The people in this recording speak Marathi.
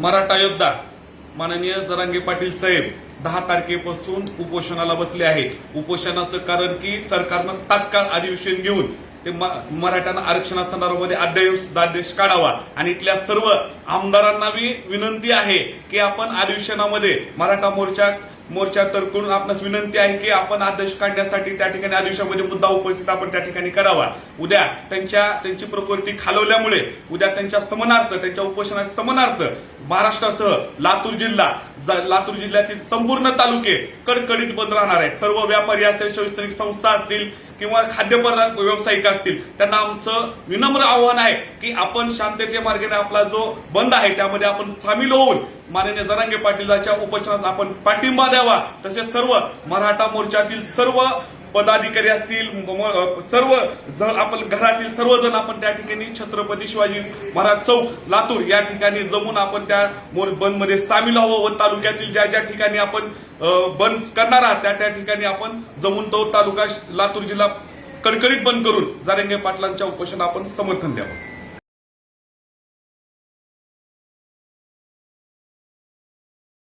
मराठा योद्धा माननीय जरांगे पाटील साहेब दहा तारखेपासून उपोषणाला बसले आहे उपोषणाचं कारण की सरकारनं तात्काळ अधिवेशन घेऊन ते म- मराठ्यांना आरक्षणासंदर्भामध्ये अध्यादेश काढावा. आणि इथल्या सर्व आमदारांना विनंती आहे की आपण अधिवेशनामध्ये मराठा मोर्चा मोर्चा तर करून आपणास विनंती आहे की आपण आदेश काढण्यासाठी त्या ठिकाणी आदेशामध्ये मुद्दा उपस्थित आपण त्या ठिकाणी करावा. उद्या त्यांच्या त्यांची प्रकृती खालवल्यामुळे उद्या त्यांच्या समनार्थ त्यांच्या उपोषणाच्या समनार्थ महाराष्ट्रासह लातूर जिल्हा लातूर जिल्ह्यातील संपूर्ण तालुके कडकडीत बंद राहणार आहेत. सर्व व्यापारी असेल शैक्षणिक संस्था असतील किंवा खाद्यपदार्थ व्यावसायिक असतील त्यांना आमचं विनम्र आव्हान आहे की आपण शांततेच्या मार्गाने आपला जो बंद आहे त्यामध्ये आपण सामील होऊन माननीय जरांगे पाटीलाच्या उपोषणास आपण पाठिंबा द्यावा. तसेच सर्व मराठा मोर्चातील सर्व पदाधिकारी असतील सर्व आपण घरातील सर्वजण आपण त्या ठिकाणी छत्रपती शिवाजी महाराज चौक लातूर या ठिकाणी जमून आपण त्या मोर- बंदमध्ये सामील व्हावं व तालुक्यातील ज्या ज्या ठिकाणी आपण बंद करणार आहात त्या त्या ठिकाणी आपण जमून तो तालुका लातूर जिल्हा कडकडीत बंद करून जारंगे पाटलांच्या उपोषण आपण समर्थन द्यावं.